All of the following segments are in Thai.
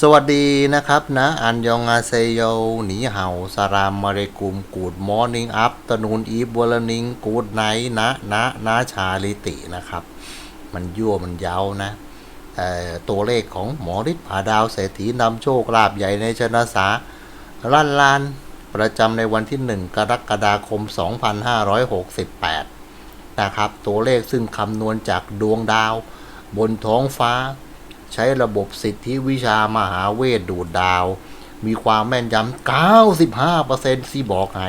สวัสดีนะครับนะอันยองอาเซโยหนีเห่าสารามมาเรกุมกูดมอร์นิ่งอัพตนูนอีบวลนิงกูดไนนะนะนะชาลิตินะครับ มันยั่วมันเย้านะตัวเลขของหมอฤทธิ์ผาดาวเศรษฐีนำโชคลาภใหญ่ในชนะสาลันลาน ประจำในวันที่ 1 กรกฎาคม 2568 นะครับ ตัวเลขซึ่งคำนวณจากดวงดาว บนท้องฟ้า ใช้ระบบสิทธิวิชามหาเวทดูดดาว มีความแม่นยำ95%ที่บอกไง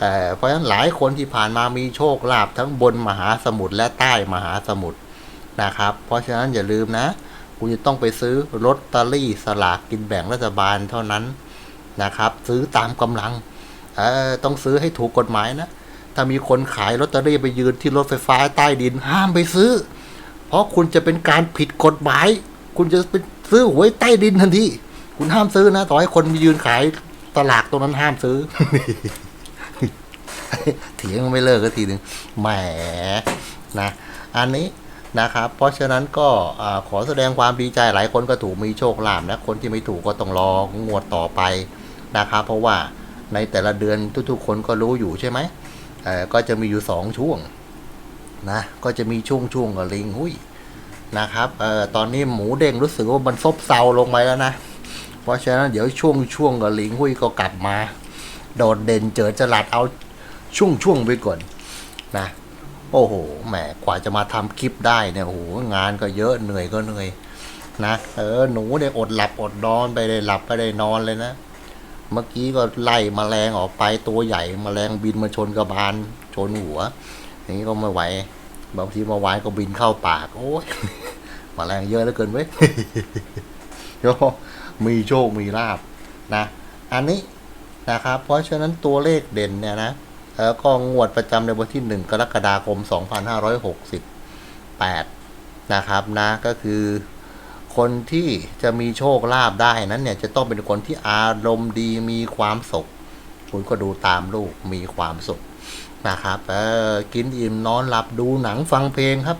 เอ่เพราะฉะนั้นหลายคนที่ผ่านมามีโชคลาภทั้งบนมหาสมุทรและใต้มหาสมุทรนะครับ เพราะฉะนั้นอย่าลืมนะ คุณจะต้องไปซื้อลอตเตอรี่สลากกินแบ่งรัฐบาลเท่านั้นนะครับ ซื้อตามกำลังต้องซื้อให้ถูกกฎหมายนะ ถ้ามีคนขายลอตเตอรี่ไปยืนที่รถไฟฟ้าใต้ดินห้ามไปซื้อ เพราะคุณจะเป็นการผิดกฎหมาย คุณจะไปซื้อหวยใต้ดินทันทีคุณห้ามซื้อนะต่อให้คนมียืนขายตลาดตรงนั้นห้ามซื้อเถียงไม่เลิกก็ทีหนึ่งแหมนะ อันนี้นะครับ เพราะฉะนั้นก็อ่าขอแสดงความดีใจหลายคนก็ถูกมีโชคลาภนะคนที่ไม่ถูกก็ต้องรองวดต่อไปนะครับ เพราะว่าในแต่ละเดือนทุกๆ คนก็รู้อยู่ใช่ไหมเอ่อก็จะมีอยู่สองช่วงนะ ก็จะมีช่วงช่วงกับลิงหุ้ย นะครับเอ่อตอนนี้หมูเด้งรู้สึกว่ามันซบเซาลงไปแล้วนะ เพราะฉะนั้นเดี๋ยวช่วงช่วงกับลิงหุยก็กลับมา โดดเด่นเจอจรัดเอาช่วงช่วงไปก่อนนะ โอ้โหแหมกว่าจะมาทำคลิปได้เนี่ยโอ้โหงานก็เยอะเหนื่อยก็เหนื่อยนะเออหนูเนี่ยอดหลับอดนอนไปเลยหลับไปเลยนอนเลยนะ เมื่อกี้ก็ไล่มแมลงออกไปตัวใหญ่มแมลงบินมาชนกระบาลชนหัวอย่างนี้ก็ไม่ไหว บางทีมาไว้ก็บินเข้าปาก โอ้ยมาแมลงเยอะเหลือเกินเว้ยโยมีโชค มีลาบนะ อันนี้นะครับ เพราะฉะนั้นตัวเลขเด่นเนี่ยนะเออก็งวดประจำในวันที่ 1 กรกฎาคม 2568 นะครับนะก็คือคนที่จะมีโชคลาภได้นั้นเนี่ยจะต้องเป็นคนที่อารมณ์ดีมีความสุข คุณก็ดูตามลูกมีความสุข นะครับเออกินอิ่มนอนหลับดูหนังฟังเพลงครับ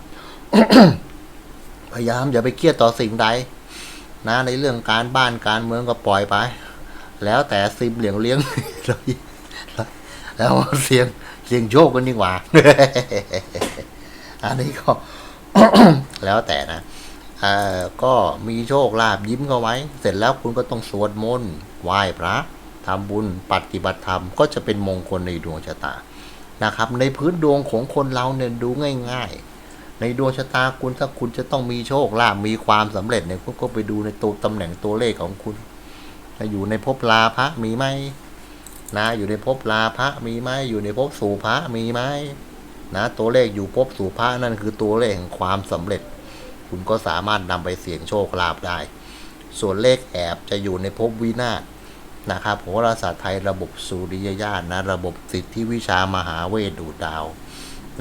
พยายามอย่าไปเครียดต่อสิ่งใด นะ ในเรื่องการบ้านการเมืองก็ปล่อยไป แล้วแต่ซิมเหลียงเลี้ยงแล้วเสียงเสียงโชคกันดีกว่า อันนี้ก็ แล้วแต่นะเออก็มีโชคลาภยิ้มเข้าไว้ เสร็จแล้วคุณก็ต้องสวดมนต์ไหว้พระทำบุญปฏิบัติธรรมก็จะเป็นมงคลในดวงชะตา นะครับ ในพื้นดวงของคนเราเนี่ยดูง่าย ๆ ในดวงชะตาคุณถ้าคุณจะต้องมีโชคลาภมีความสำเร็จเนี่ยคุณก็ไปดูในตัวตำแหน่งตัวเลขของคุณอยู่ในภพลาภะมีไหมนะอยู่ในภพลาภะมีไหมอยู่ในภพสุภะมีไหมนะตัวเลขอยู่ภพสุภะนั่นคือตัวเลขแห่งความสำเร็จ คุณก็สามารถนำไปเสี่ยงโชคลาภได้ ส่วนเลขแอบจะอยู่ในภพวินาศ นะครับโหราศาสตร์ไทยระบบสุริยญาณนะระบบสิทธิวิชามหาเวทดูดาว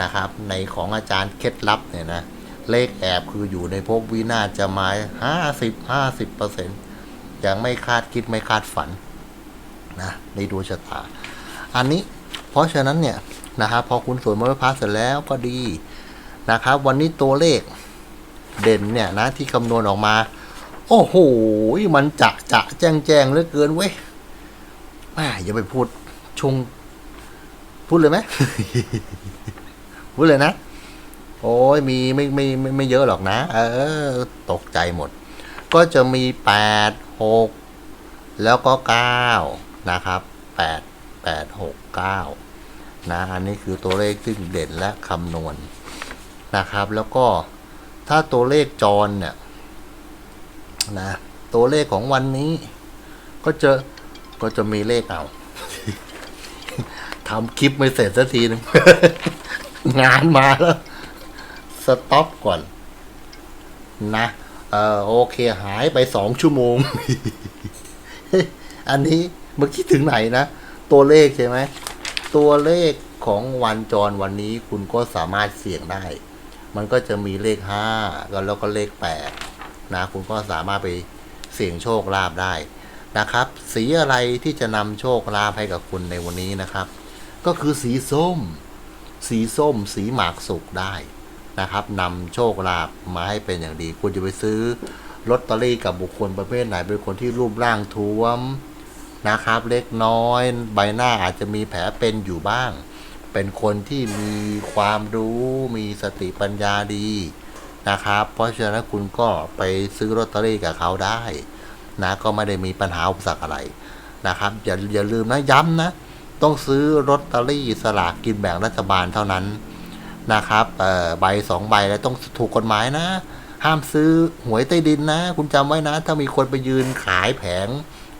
นะครับ ในของอาจารย์เคล็ดลับเนี่ยนะเลขแอบคืออยู่ในภพวินาศจะมาห้าสิบห้าสิบเปอร์เซ็นต์ยังไม่คาดคิดไม่คาดฝันนะในดวงชะตา อันนี้เพราะฉะนั้นเนี่ยนะครับพอคุณสวดมนต์พระเสร็จแล้วก็ดีนะครับ วันนี้ตัวเลขเด่นเนี่ยนะที่คำนวณออกมา โอ้โห มันจะจะแจ้งแจ้งเหลือเกินเว้ย ม่อย่าไปพูดชง พูดเลยไหมพูดเลยนะ โอ้ยมีไม่ไม่ไม่ไม่เยอะหรอกนะ เออ ตกใจหมด ก็จะมีแปดหกแล้วก็เก้านะครับแปดแปดหกเก้านะ อันนี้คือตัวเลขซึ่งเด่นและคำนวณนะครับ แล้วก็ถ้าตัวเลขจรเนี่ยนะ ตัวเลขของวันนี้ ก็เจะ ก็จะมีเลขเอาทำคลิปไม่เสร็จสักทีหนึง งานมาแล้ว สต็อปก่อน นะเออโอเคหายไปสองชั่วโมง อันนี้เมื่อกี้ถึงไหนนะ ตัวเลขใช่ไหม ตัวเลขของวันจรวันนี้คุณก็สามารถเสี่ยงได้ มันก็จะมีเลขห้าแล้วก็เลขแปดนะ คุณก็สามารถไปเสี่ยงโชคลาภได้ นะครับ สีอะไรที่จะนำโชคลาภให้กับคุณในวันนี้นะครับ ก็คือสีส้ม สีส้ม สีหมากสุกได้นะครับนำโชคลาภมาให้เป็นอย่างดี คุณจะไปซื้อลอตเตอรี่กับบุคคลประเภทไหนเป็นคนที่รูปร่างท้วมนะครับ เล็กน้อย ใบหน้าอาจจะมีแผลเป็นอยู่บ้าง เป็นคนที่มีความรู้มีสติปัญญาดีนะครับ เพราะฉะนั้นคุณก็ไปซื้อลอตเตอรี่กับเขาได้ นะก็ไม่ได้มีปัญหาอุปสรรคอะไรนะครับอย่าอย่าลืมนะย้ำนะ ต้องซื้อลอตเตอรี่สลากกินแบ่งรัฐบาลเท่านั้นนะครับใบสองใบแล้วต้องถูกกฎหมายนะ ห้ามซื้อหวยใต้ดินนะ คุณจำไว้นะ ถ้ามีคนไปยืนขายแผง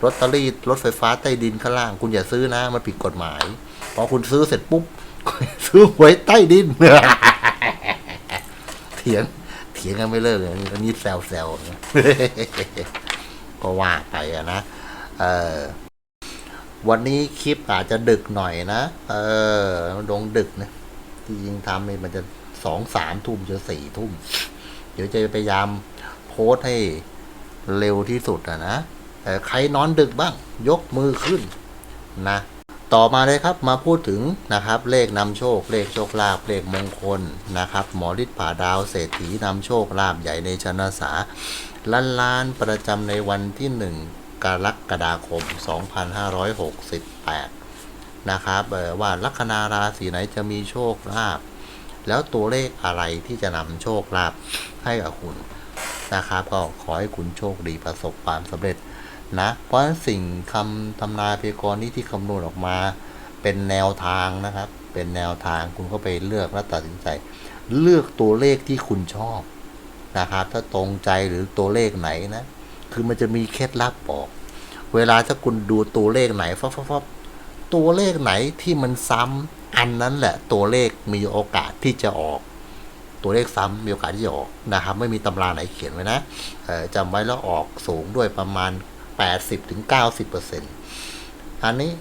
ลอตเตอรี่รถไฟฟ้าใต้ดินข้างล่าง คุณอย่าซื้อนะมันผิดกฎหมายพอคุณซื้อเสร็จปุ๊บซื้อหวยใต้ดินเถียงเถียงกันไม่เลิกเลยอันนี้แซวแซวนะ ก็ว่าไปอะนะเออวันนี้คลิปอาจจะดึกหน่อยนะ เออลงดึกนะที่จริงทำนี่มันจะสองสามทุ่มจะสี่ทุ่ม เดี๋ยวจะพยายามโพสให้เร็วที่สุดอะนะเอ่ใครนอนดึกบ้าง ยกมือขึ้นนะ ต่อมาเลยครับมาพูดถึงนะครับ เลขนำโชค เลขโชคลาภเลขมงคลนะครับ หมอฤทธิ์ผ่าดาวเศรษฐีนำโชคลาภใหญ่ในชนะสา ล้านล้านประจำในวันที่ 1 กรกฎาคม 2568 นะครับว่าลัคนาราศีไหนจะมีโชคลาภแล้วตัวเลขอะไรที่จะนำโชคลาภให้กับคุณนะครับก็ขอให้คุณโชคดีประสบความสำเร็จนะเพราะสิ่งคำทำนายพยากรณ์นี้ที่คำนวณออกมา เป็นแนวทางนะครับ เป็นแนวทางคุณก็ไปเลือกและตัดสินใจ เลือกตัวเลขที่คุณชอบ นะครับถ้าตรงใจหรือตัวเลขไหนนะ คือมันจะมีเคล็ดลับบอก เวลาถ้าคุณดูตัวเลขไหนฟับฟับฟบตัวเลขไหนที่มันซ้ำอันนั้นแหละตัวเลขมีโอกาสที่จะออก ตัวเลขซ้ำมีโอกาสที่จะออกนะครับไม่มีตำราไหนเขียนไว้นะเอ่อจำไว้แล้วออกสูงด้วยประมาณ 80-90%อันนี้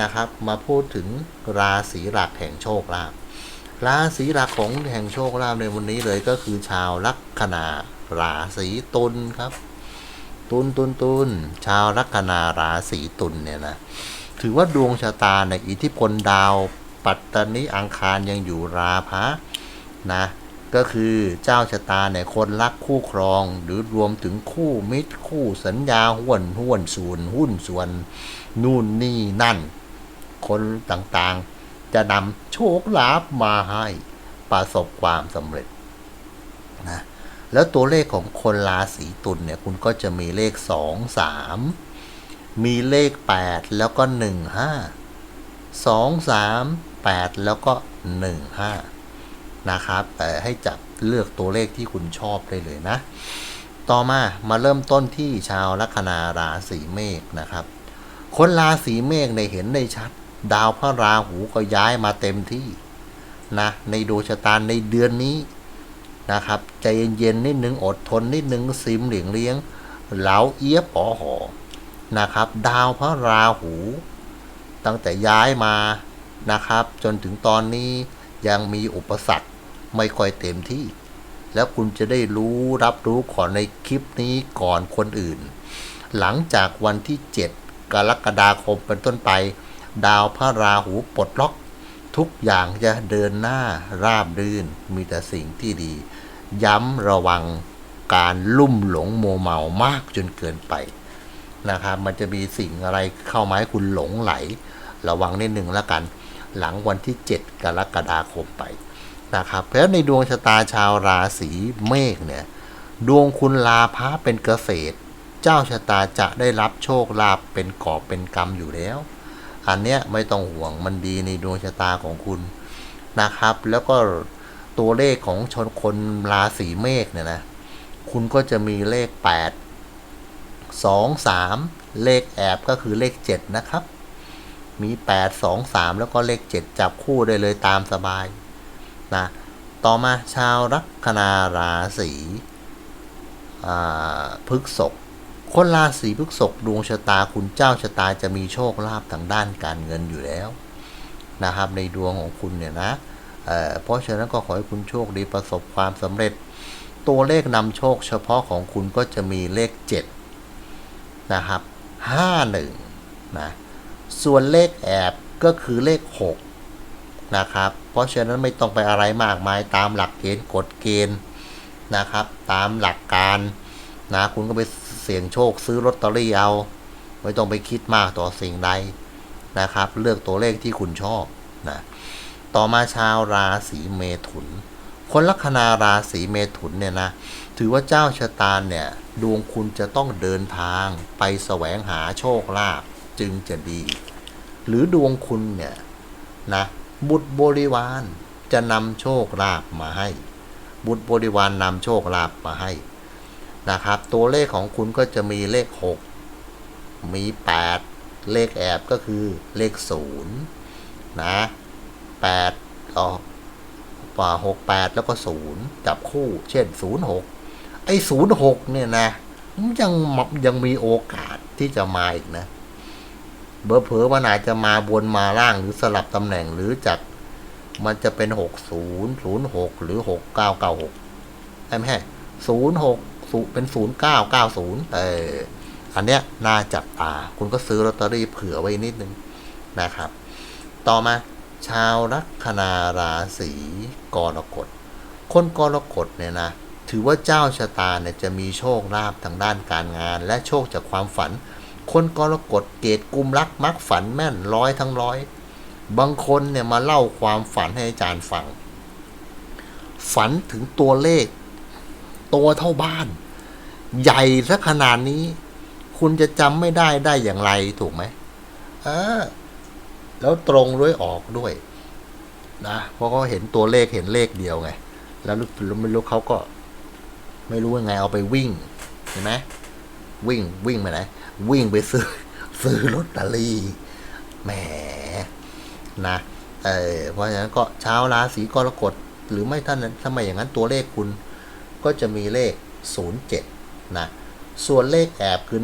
นะครับมาพูดถึงราศีหลักแห่งโชคลาภ ราศีหลักของแห่งโชคลาภในวันนี้เลยก็คือชาวลัคนาราศีตุลครับ ตุลตุลตุลชาวลัคนาราศีตุลเนี่ยนะถือว่าดวงชะตาในอิทธิพลดาว ปัตตานีอังคารยังอยู่ราพะนะก็คือเจ้าชะตาเนี่ยคนรักคู่ครอง หรือรวมถึงคู่มิตรคู่สัญญาห้วนห้วนส่วนหุ้นส่วน นู่นนี่นั่น คนต่างๆ จะนำโชคลาภมาให้ประสบความสำเร็จนะแล้วตัวเลขของคนราศีตุลเนี่ยคุณก็จะมีเลขสองสามมีเลขแปดแล้วก็หนึ่งห้าสองสามแปดแล้วก็หนึ่งห้านะครับแต่ให้จับเลือกตัวเลขที่คุณชอบได้เลยนะ ต่อมามาเริ่มต้นที่ชาวลัคนาราศีเมษนะครับ คนราศีเมษในเห็นได้ชัด ดาวพระราหูก็ย้ายมาเต็มที่นะในดวงชะตาในเดือนนี้นะครับใจเย็นๆนิดนึงอดทนนิดนึงซิมเหลียงเลี้ยงเหลาเอียบปอหอนะครับ ดาวพระราหู ตั้งแต่ย้ายมานะครับ จนถึงตอนนี้ยังมีอุปสรรคไม่ค่อยเต็มที่ แล้วคุณจะได้รู้รับรู้ก่อนในคลิปนี้ก่อนคนอื่น หลังจากวันที่ 7 กรกฎาคมเป็นต้นไป ดาวพระราหูปลดล็อก ทุกอย่างจะเดินหน้าราบรื่น มีแต่สิ่งที่ดี ย้ำระวังการลุ่มหลงโมเมามากจนเกินไปนะครับ มันจะมีสิ่งอะไรเข้ามาให้คุณหลงไหล ระวังนิดหนึ่งแล้วกัน หลังวันที่ 7 กรกฎาคมไปนะครับเพราะในดวงชะตาชาวราศีเมษเนี่ย ดวงคุณลาพะเป็นเกษตร เจ้าชะตาจะได้รับโชคลาภเป็นกอบเป็นกรรมอยู่แล้ว อันเนี้ยไม่ต้องห่วงมันดีในดวงชะตาของคุณนะครับ แล้วก็ตัวเลขของชนคนราศีเมษเนี่ยนะคุณก็จะมีเลข 8 2 3 เลขแอบก็คือเลข 7 นะครับ มี 8 2 3 แล้วก็เลข 7 จับคู่ได้เลยตามสบายนะต่อมาชาวลัคนาราศีพฤษภ คนราศีพฤษภดวงชะตาคุณเจ้าชะตาจะมีโชคลาภทางด้านการเงินอยู่แล้วนะครับในดวงของคุณเนี่ยนะเเพราะฉะนั้นก็ขอให้คุณโชคดีประสบความสำเร็จ ตัวเลขนำโชคเฉพาะของคุณก็จะมีเลข 7 นะครับ 51 นะ ส่วนเลขแอบก็คือเลข 6 นะครับ เพราะฉะนั้นไม่ต้องไปอะไรมากมายตามหลักเกณฑ์กฎเกณฑ์นะครับ ตามหลักการนะคุณก็ไป สี่ยงโชคซื้อลอตเตอรี่เอา ไม่ต้องไปคิดมากต่อสิ่งใดนะครับ เลือกตัวเลขที่คุณชอบนะต่อมาชาวราศีเมถุน คนลัคนาราศีเมถุนเนี่ยนะถือว่าเจ้าชะตาเนี่ย ดวงคุณจะต้องเดินทางไปแสวงหาโชคลาภจึงจะดี หรือดวงคุณเนี่ยนะบุตรบริวารจะนำโชคลาภมาให้ บุตรบริวารนำโชคลาภมาให้ นะครับ ตัวเลขของคุณก็จะมีเลข 6 มี 8 เลขแอบก็คือเลข 0 นะ8ออกว่า6 8 แล้วก็ 0 จับคู่เช่น 0 6 ไอ้ 0 6 เนี่ยนะยังยังมีโอกาสที่จะมาอีกนะ เบอร์เพอมันอาจจะมาบนมาล่างหรือสลับตำแหน่งหรือจากมันจะเป็น 60 06 หรือ 6996ไม่ใช่06 เป็น0990เอออันเนี้ยน่าจับตา คุณก็ซื้อลอตเตอรี่เผื่อไว้นิดนึงนะครับ ต่อมาชาวลัคนาราศีกรกฎ คนกรกฎเนี่ยนะถือว่าเจ้าชะตาเนี่ยจะมีโชคลาภทางด้านการงาน และโชคจากความฝัน คนกรกฎเกตกุมรักมักฝันแม่นร้อยทั้งร้อย บางคนเนี่ยมาเล่าความฝันให้อาจารย์ฟัง ฝันถึงตัวเลข ตัวเท่าบ้าน ใหญ่ซะขนาดนี้ คุณจะจำไม่ได้ได้อย่างไรถูกไหมเออแล้วตรงด้วยออกด้วย นะเพราะเขาเห็นตัวเลขเห็นเลขเดียวไง แล้วไม่รู้เขาก็ ไม่รู้ยังไงเอาไปวิ่งเห็นไหมวิ่งวิ่งไปไหนวิ่งไปซื้อซื้อลอตเตอรี่แหมนะเออเพราะฉะนั้นก็เช้าราศีกรกฎหรือไม่ท่านถ้าไมอย่างนั้นตัวเลขคุณ ก็จะมีเลข 07 นะ ส่วนเลขแอบคือ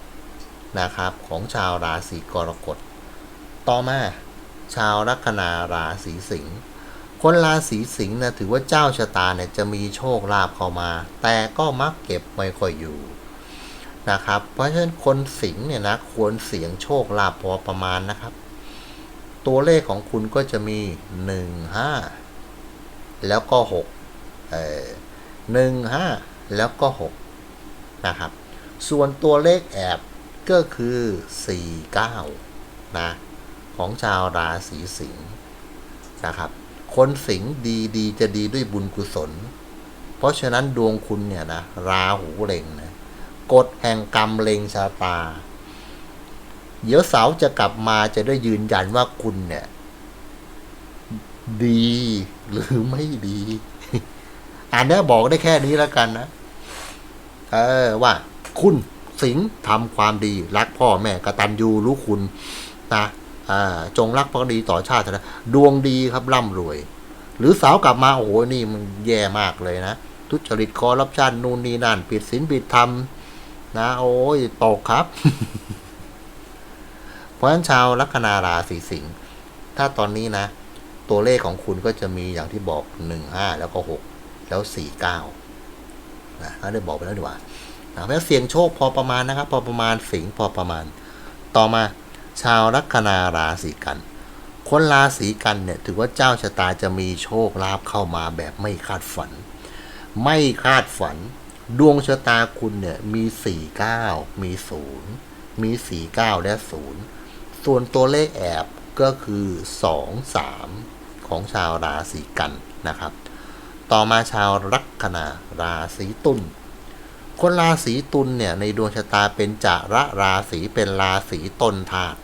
15 นะครับ ของชาวราศีกรกฎ ต่อมา ชาวลัคนาราศีสิงห์ คนราศีสิงห์นะถือว่าเจ้าชะตาเนี่ยจะมีโชคลาภเข้ามา แต่ก็มักเก็บไม่ค่อยอยู่นะครับ เพราะฉะนั้นคนสิงห์เนี่ยนะควรเสี่ยงโชคลาภพอประมาณนะครับ ตัวเลขของคุณก็จะมี 1 5 แล้วก็6เออ หนึ่งห้าแล้วก็ 6 นะครับ ส่วนตัวเลขแอบก็คือ 4 9 นะ ของชาวราศีสิงห์นะครับ คนสิงห์ดีดีจะดีด้วยบุญกุศล เพราะฉะนั้นดวงคุณเนี่ยนะ ราหูเล็งนะกฎแห่งกรรมเล็งชาตา เดี๋ยวเสาจะกลับมาจะได้ยืนยันว่าคุณเนี่ย ดีหรือไม่ดี อันนี้บอกได้แค่นี้แล้วกันนะ เออว่า คุณสิงทำความดี รักพ่อแม่กตัญญูรู้คุณนะอ่าจงรักภักดีต่อชาตินะดวงดีครับร่ำรวย หรือสาวกลับมาโอ้โหนี่มันแย่มากเลยนะทุจริตคอร์รัปชันนู่นนี่นั่นผิดศีลผิดธรรมนะ โอ้ยตกครับ เพราะฉะนั้นชาวลัคนาราศีสิงห์ถ้าตอนนี้นะ ตัวเลขของคุณก็จะมีอย่างที่บอกหนึ่งห้าแล้วก็หก แล้วสี่เก้านะเขาได้บอกไปแล้วดีกว่านะเพราะฉะนั้นเสี่ยงโชคพอประมาณนะครับ พอประมาณสิงพอประมาณ ต่อมาชาวลัคนาราศีกัน คนราศีกันเนี่ยถือว่าเจ้าชะตาจะมีโชคลาภเข้ามาแบบไม่คาดฝัน ไม่คาดฝัน ดวงชะตาคุณเนี่ยมีสี่เก้ามีศูนย์มีสี่เก้าและศูนย์ส่วนตัวเลขแอบก็คือสองสามของชาวราศีกันนะครับ ต่อมาชาวลัคนาราศีตุลคนราศีตุลเนี่ยในดวงชะตาเป็นจาระราศีเป็นราศีต้นธาตุ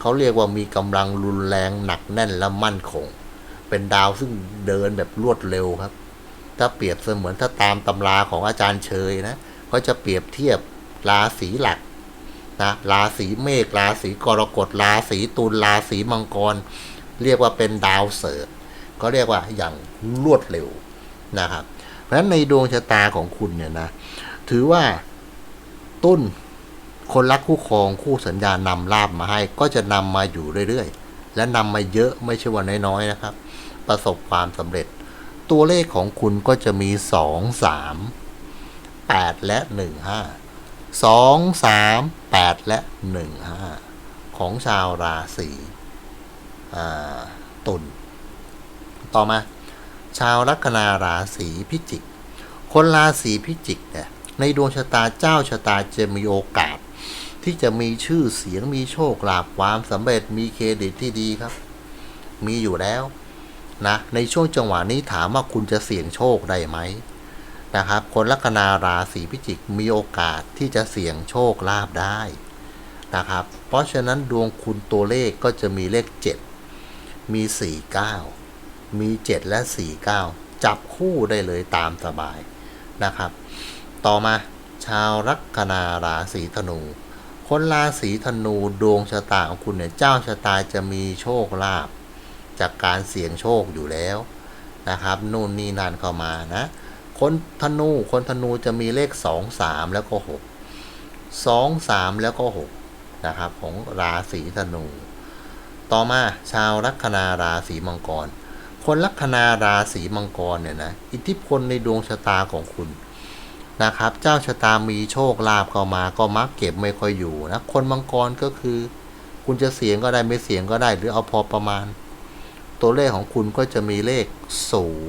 เขาเรียกว่ามีกำลังรุนแรงหนักแน่นและมั่นคง เป็นดาวซึ่งเดินแบบรวดเร็วครับ ถ้าเปรียบเสมือนถ้าตามตำราของอาจารย์เชยนะเขาจะเปรียบเทียบราศีหลักนะราศีเมษราศีกรกฎราศีตุลราศีมังกร เรียกว่าเป็นดาวเสริฐก็เรียกว่าอย่างรวดเร็ว นะครับ เพราะฉะนั้นในดวงชะตาของคุณเนี่ยนะ ถือว่าต้นคนรักคู่ครองคู่สัญญานำลาบมาให้ ก็จะนำมาอยู่เรื่อยๆ และนำมาเยอะไม่ใช่ว่าน้อยๆนะครับ ประสบความสำเร็จ ตัวเลขของคุณก็จะมีสองสามแปดและหนึ่งห้าสองสามแปดและหนึ่งห้าของชาวราศีตุลต่อมา ชาวลัคนาราศีพิจิก คนราศีพิจิกเนี่ยในดวงชะตาเจ้าชะตาจะมีโอกาส ที่จะมีชื่อเสียงมีโชคลาภความสำเร็จมีเครดิตที่ดีครับ มีอยู่แล้วนะในช่วงจังหวะนี้ถามว่าคุณจะเสี่ยงโชคได้ไหมนะครับ คนลัคนาราศีพิจิกมีโอกาสที่จะเสี่ยงโชคลาภได้นะครับ เพราะฉะนั้นดวงคุณตัวเลขก็จะมีเลข 7 มี 49 มี 7 และ 49 จับคู่ได้เลยตามสบายนะครับ ต่อมาชาวลัคนาราศีธนู คนราศีธนูดวงชะตาของคุณเนี่ยเจ้าชะตาจะมีโชคลาภจากการเสี่ยงโชคอยู่แล้วนะครับนู่นนี่นั่นเข้ามานะ คนธนู คนธนูจะมีเลข 2 3 แล้วก็ 6 2 3 แล้วก็ 6 นะครับ ของราศีธนู ต่อมาชาวลัคนาราศีมังกร คนลัคนาราศีมังกรเนี่ยนะอิทธิพลในดวงชะตาของคุณนะครับ เจ้าชะตามีโชคลาภเข้ามาก็มักเก็บไม่ค่อยอยู่นะคนมังกรก็คือ คุณจะเสียงก็ได้ไม่เสียงก็ได้ หรือเอาพอประมาณ ตัวเลขของคุณก็จะมีเลข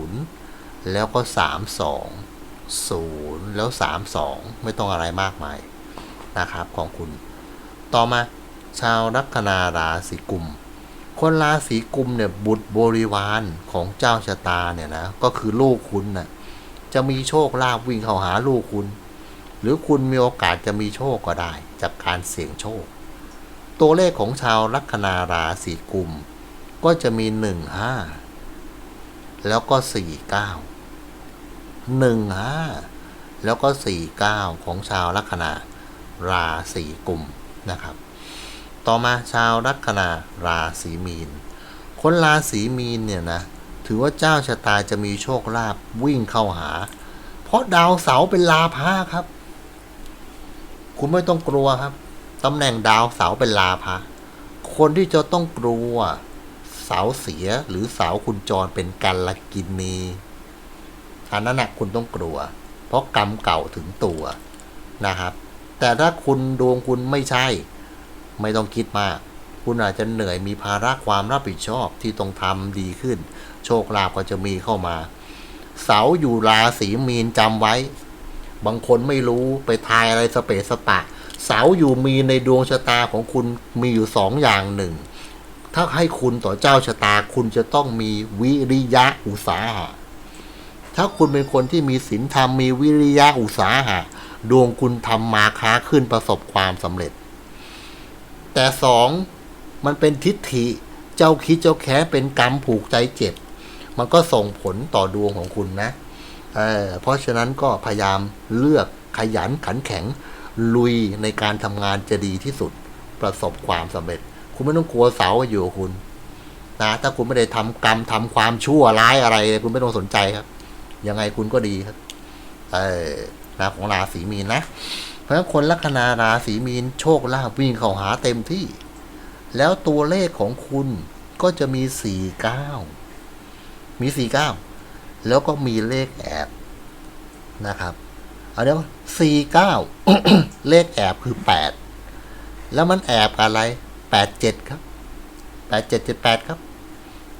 0 แล้วก็ 3 2 0 แล้ว 3 2 ไม่ต้องอะไรมากมายนะครับของคุณ ต่อมาชาวลัคนาราศีกุม คนราศีกุมเนี่ยบุตรบริวารของเจ้าชะตาเนี่ยนะก็คือลูกคุณน่ะจะมีโชคลาภวิ่งเข้าหาลูกคุณ หรือคุณมีโอกาสจะมีโชคก็ได้ จากการเสี่ยงโชค ตัวเลขของชาวลัคนาราศีกุม ก็จะมีหนึ่งห้าแล้วก็สี่เก้าหนึ่งห้าแล้วก็สี่เก้าของชาวลัคนาราศีกุมนะครับ ต่อมาชาวลัคนาราศีมีน คนราศีมีนเนี่ยนะถือว่าเจ้าชะตาจะมีโชคลาภวิ่งเข้าหา เพราะดาวเสาเป็นลาภะครับ คุณไม่ต้องกลัวครับตำแหน่งดาวเสาเป็นลาภะคนที่จะต้องกลัวเสาเสียหรือเสาคุณจรเป็นกันละกินีอันนั้นนะคุณต้องกลัว เพราะกรรมเก่าถึงตัวนะครับ แต่ถ้าคุณดวงคุณไม่ใช่ ไม่ต้องคิดมาก คุณอาจจะเหนื่อยมีภาระความรับผิดชอบที่ต้องทำดีขึ้น โชคลาภก็จะมีเข้ามา เสาอยู่ราศีมีนจำไว้ บางคนไม่รู้ไปทายอะไรสเปสปะ เสาอยู่มีนในดวงชะตาของคุณมีอยู่สองอย่างหนึ่ง ถ้าให้คุณต่อเจ้าชะตาคุณจะต้องมีวิริยะอุตสาหะถ้าคุณเป็นคนที่มีศีลธรรมมีวิริยะอุตสาหะ ดวงคุณทำมาค้าขึ้นประสบความสำเร็จ แต่สองมันเป็นทิฏฐิเจ้าคิดเจ้าแค้เป็นกรรมผูกใจเจ็บ มันก็ส่งผลต่อดวงของคุณนะเเพราะฉะนั้นก็พยายามเลือกขยันขันแข็งลุยในการทำงานจะดีที่สุดประสบความสำเร็จ คุณไม่ต้องกลัวเสาอยู่คุณนะถ้าคุณไม่ได้ทำกรรมทำความชั่วร้ายอะไร คุณไม่ต้องสนใจครับ ยังไงคุณก็ดีครับ เออนะของราศีมีนนะ ราะฉะนั้นคนลัคนาราศีมีนโชคลาภวิ่งเข้าหาเต็มที่ แล้วตัวเลขของคุณก็จะมีสี่เก้ามีสี่เก้าแล้วก็มีเลขแอบนะครับเอาเดี๋ยวสี่เก้าเลขแอบคือแปดแล้วมันแอบอะไรแปดเจ็ดครับแปดเจ็ดเจ็ดแปดครับ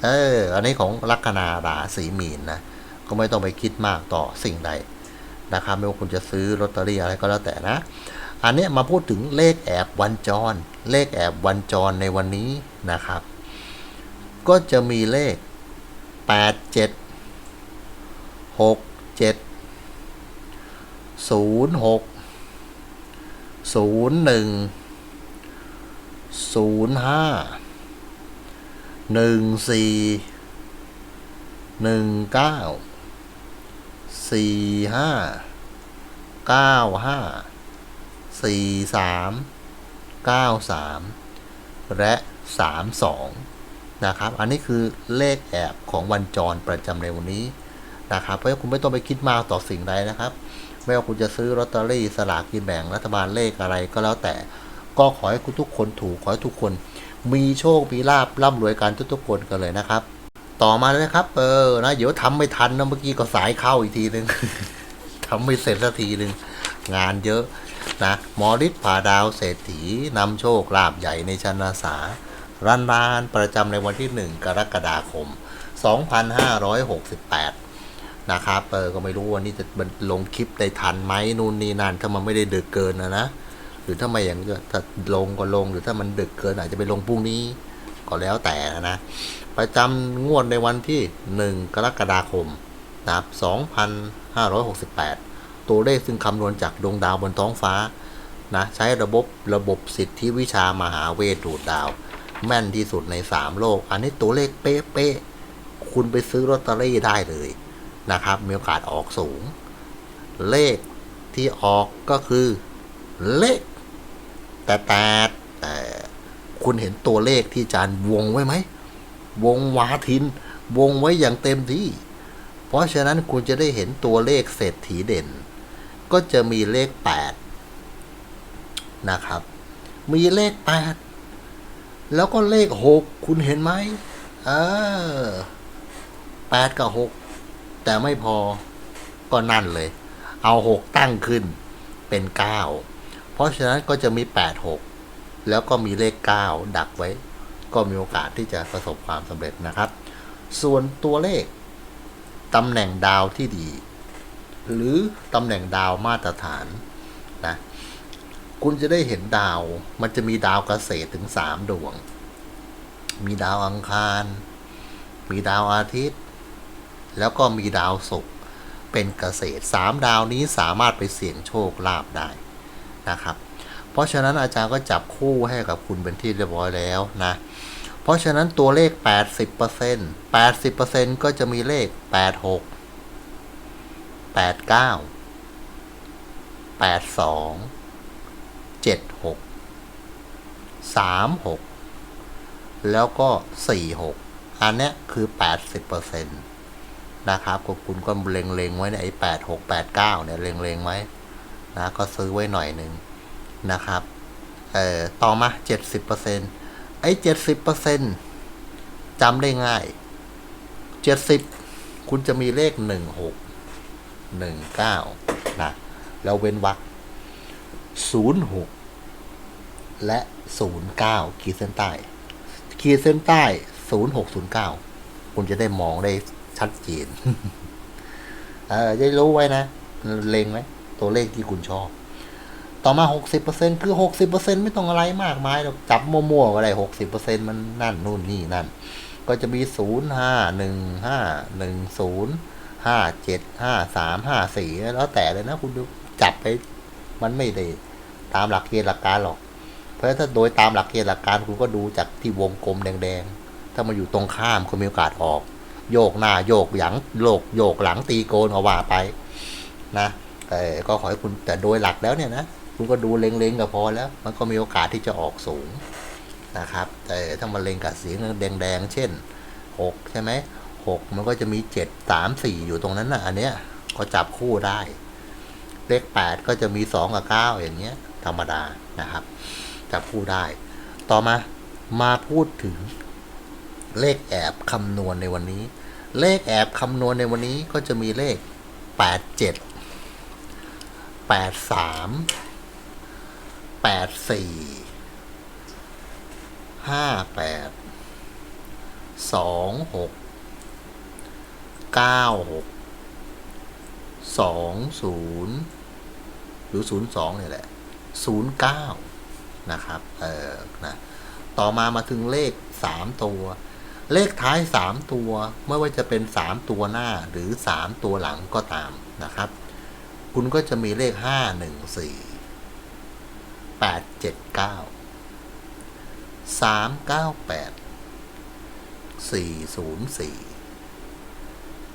เออ อันนี้ของลัคนาราศีมีนนะ ก็ไม่ต้องไปคิดมากต่อสิ่งใด นะครับไม่ว่าคุณจะซื้อลอตเตอรี่อะไรก็แล้วแต่นะ อันนี้มาพูดถึงเลขแอบวันจร เลขแอบวันจรในวันนี้นะครับ ก็จะมีเลข 8 7 6 7 0 6 0 1 0 5 1 4 1 9 สี่ห้าเก้าห้าสี่สามเก้าสามและสามสองนะครับ อันนี้คือเลขแอบของวันจรประจำในวันนี้นะครับ เพราะคุณไม่ต้องไปคิดมากต่อสิ่งใดนะครับ ไม่ว่าคุณจะซื้อลอตเตอรี่สลากกินแบ่งรัฐบาลเลขอะไรก็แล้วแต่ ก็ขอให้คุณทุกคนถูกขอให้ทุกคน มีโชค มีลาบร่ำรวยกันทุกๆคนกันเลยนะครับ ต่อมาเลยนะครับ เออนะเดี๋ยวทำไม่ทันนะเมื่อกี้ก็สายเข้าอีกทีหนึ่งทำไม่เสร็จสักทีหนึ่งงานเยอะนะหมอฤทธิ์ผ่าดาวเศรษฐีนำโชคลาภใหญ่ในชนาสารันรานประจำในวันที่ 1 กรกฎาคม 2568 นะครับเออก็ไม่รู้วันนี้จะลงคลิปได้ทันไหมนู่นนี่นั่นถ้ามันไม่ได้ดึกเกินนะนะ หรือถ้าไม่อย่างก็ถ้าลงก็ลงหรือถ้ามันดึกเกินอาจจะไปลงพรุ่งนี้ก็แล้วแต่นะ ประจำงวดในวันที่ 1 กรกฎาคมนะครับ2568 ตัวเลขซึ่งคำนวณจากดวงดาวบนท้องฟ้านะใช้ระบบระบบสิทธิวิชามหาเวทดูดดาว แม่นที่สุดใน 3 โลก อันนี้ตัวเลขเป๊ะๆ คุณไปซื้อลอตเตอรี่ได้เลยนะครับ มีโอกาสออกสูง เลขที่ออกก็คือเลขแต่แต่แต่คุณเห็นตัวเลขที่จารย์วงไว้ไหม วงวาทิน วงไว้อย่างเต็มที่ เพราะฉะนั้นคุณจะได้เห็นตัวเลขเศรษฐีเด่น ก็จะมีเลข 8 นะครับ มีเลข 8 แล้วก็เลข 6 คุณเห็นไหมเออ8กับ6แต่ไม่พอก็นั่นเลย เอา6ตั้งขึ้นเป็น9เพราะฉะนั้นก็จะมี8 6แล้วก็มีเลข9ดักไว้ ก็มีโอกาสที่จะประสบความสำเร็จนะครับ ส่วนตัวเลขตำแหน่งดาวที่ดี หรือตำแหน่งดาวมาตรฐานนะคุณจะได้เห็นดาวมันจะมีดาวเกษตรถึงสามดวง มีดาวอังคาร มีดาวอาทิตย์ แล้วก็มีดาวศุกร์เป็นเกษตรสามดาวนี้สามารถไปเสี่ยงโชคลาภได้นะครับ เพราะฉะนั้นอาจารย์ก็จับคู่ให้กับคุณเป็นที่เรียบร้อยแล้วนะ เพราะฉะนั้นตัวเลข 80% 80%ก็จะมีเลข 86 89 82 76 36 แล้วก็ 46 อันนี้คือ 80%นะครับคุณก็เล็งๆไว้ในไอ้86 89 เนี่ย เล็งๆไว้นะก็ซื้อไว้หน่อยหนึ่งนะครับ เอ่อ ต่อมา 70% ไอ้เจ็ดสิบเปอร์เซ็นจำได้ง่ายเจ็ดสิบคุณจะมีเลขหนึ่งหกหนึ่งเก้านะแล้วเว้นวรรคศูนย์หกและศูนย์เก้าขีดเส้นใต้ ขีดเส้นใต้ศูนย์หกศูนย์เก้าคุณจะได้มองได้ชัดเจนเออจะรู้ไว้นะ เลงไหมตัวเลขที่คุณชอบ ต่อมา 60%คือ 60%ไม่ต้องอะไรมากมายหรอกจับมั่วๆก็ได้60%มันนั่นนู่นนี่นั่น ก็จะมี 0 5 1 5 1 0 5 7 5 3 5 4 แล้วแต่เลยนะ คุณดูจับไป มันไม่ได้ตามหลักเกณฑ์หลักการหรอก เพราะถ้าโดยตามหลักเกณฑ์หลักการคุณก็ดูจากที่วงกลมแดงๆ ถ้ามาอยู่ตรงข้ามก็มีโอกาสออก โยกหน้าโยกหลังโยกโยกหลังตีโกนเอาว่าไป นะแต่ก็ขอให้คุณแต่โดยหลักแล้วเนี่ยนะ คุณก็ดูเล็งๆก็พอแล้ว มันก็มีโอกาสที่จะออกสูงนะครับ แต่ถ้ามาเล็งกับเสียงแดงๆ เช่นหกใช่ไหมหกมันก็จะมีเจ็ดสามสี่อยู่ตรงนั้นนะอันเนี้ยก็จับคู่ได้ เลขแปดก็จะมีสองกับเก้าอย่างเงี้ย ธรรมดานะครับ จับคู่ได้ ต่อมามาพูดถึงเลขแอบคำนวณในวันนี้ เลขแอบคำนวณในวันนี้ก็จะมีเลขแปดเจ็ด แปดสี่ห้าแปดสองหกเก้าหกสองศูนย์หรือศูนย์สองเนี่ยแหละศูนย์เก้านะครับ เออนะต่อมามาถึงเลขสามตัว เลขท้ายสามตัว ไม่ว่าจะเป็นสามตัวหน้าหรือสามตัวหลังก็ตามนะครับ คุณก็จะมีเลขห้าหนึ่งสี่ แปดเจ็ดเก้าสามเก้าแปดสี่ศูนย์สี่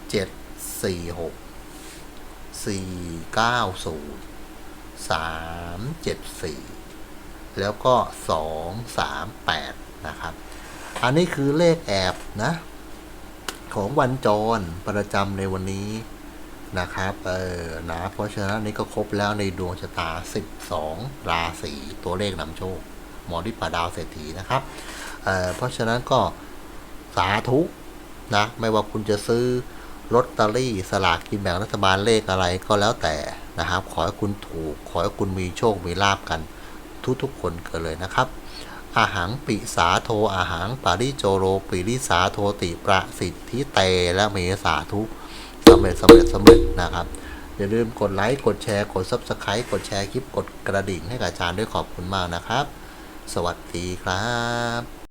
เจ็ดสี่หกสี่เก้าศูนย์สามเจ็ดสี่แล้วก็สองสามแปดนะครับ อันนี้คือเลขแอบนะ ของวันจรประจำในวันนี้ นะครับ เออ นะ เพราะฉะนั้นนี่ก็ครบแล้วในดวงชะตา 12 ราศีตัวเลขนำโชค หมอที่ป่าดาวเศรษฐีนะครับ เออเพราะฉะนั้นก็สาธุนะ ไม่ว่าคุณจะซื้อลอตเตอรี่สลากกินแบ่งรัฐบาลเลขอะไรก็แล้วแต่นะครับ ขอให้คุณถูก ขอให้คุณมีโชค มีลาบกัน ทุกๆคนกันเลยนะครับอาหังปิสาโทอาหังปาริโจโรปิริสาโทติประสิทธิเตและเมสาทุสำเร็จสำเร็จสำเร็จนะครับ อย่าลืมกดไลค์กดแชร์กด Subscribe กดแชร์คลิปกดกระดิ่งให้กับอาจารย์ด้วยขอบคุณมากนะครับ สวัสดีครับ